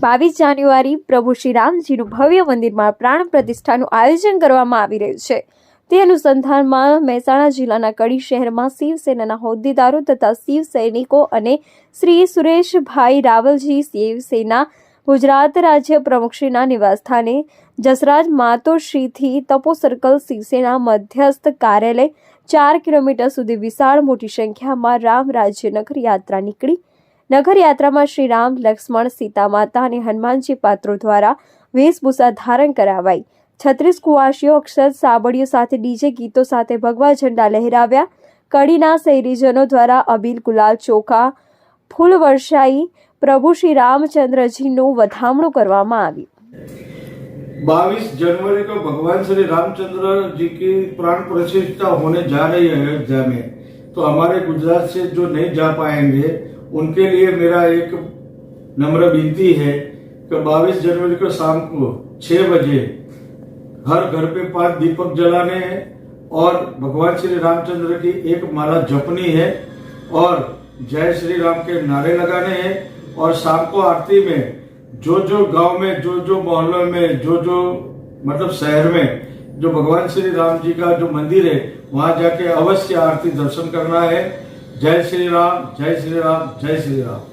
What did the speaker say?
બાવીસ જાન્યુઆરી પ્રભુ શ્રી રામજીનું ભવ્ય મંદિરમાં પ્રાણ પ્રતિષ્ઠાનું આયોજન કરવામાં આવી રહ્યું છે. તે અનુસંધાનમાં મહેસાણા જિલ્લાના કડી શહેરમાં શિવસેનાના હોદ્દેદારો તથા શિવ સૈનિકો અને શ્રી સુરેશભાઈ રાવલજી શિવસેના ગુજરાત રાજ્ય પ્રમુખશ્રીના નિવાસસ્થાને જસરાજ માતોશ્રીથી તપો સર્કલ શિવસેના મધ્યસ્થ કાર્યાલય ચાર કિલોમીટર સુધી વિશાળ મોટી સંખ્યામાં રામ રાજ્ય નગર યાત્રા નીકળી. નગરયાત્રામાં શ્રી રામ, લક્ષ્મણ સીતા માતા અને હનુમાનજી પાત્રો દ્વારા વેશભૂષા ધારણ કરાવાઈ. છત્રીસ કુવાસીઓ, અક્ષર સાબડીઓ સાથે ડીજે ગીતો સાથે ભગવા ઝંડા લહેરાવ્યા. કડીના શહેરીજનો દ્વારા અબીલ ગુલાલ ચોખા, ફૂલ વર્ષાઈ પ્રભુ શ્રી રામચંદ્રજીનું વધામણું કરવામાં આવ્યું बाईस जनवरी को भगवान श्री रामचंद्र जी की प्राण प्रतिष्ठा होने जा रही है अयोध्या में तो हमारे गुजरात से जो नहीं जा पाएंगे उनके लिए मेरा एक नम्र विनती है कि 22 जनवरी को शाम को छह बजे हर घर पे पांच दीपक जलाने हैं और भगवान श्री रामचंद्र की एक माला जपनी है और जय श्री राम के नारे लगाने हैं और शाम को आरती में जो जो गांव में जो जो मोहल्लों में जो जो मतलब शहर में जो भगवान श्री राम जी का जो मंदिर है वहां जाके अवश्य आरती दर्शन करना है जय श्री राम जय श्री राम जय श्री राम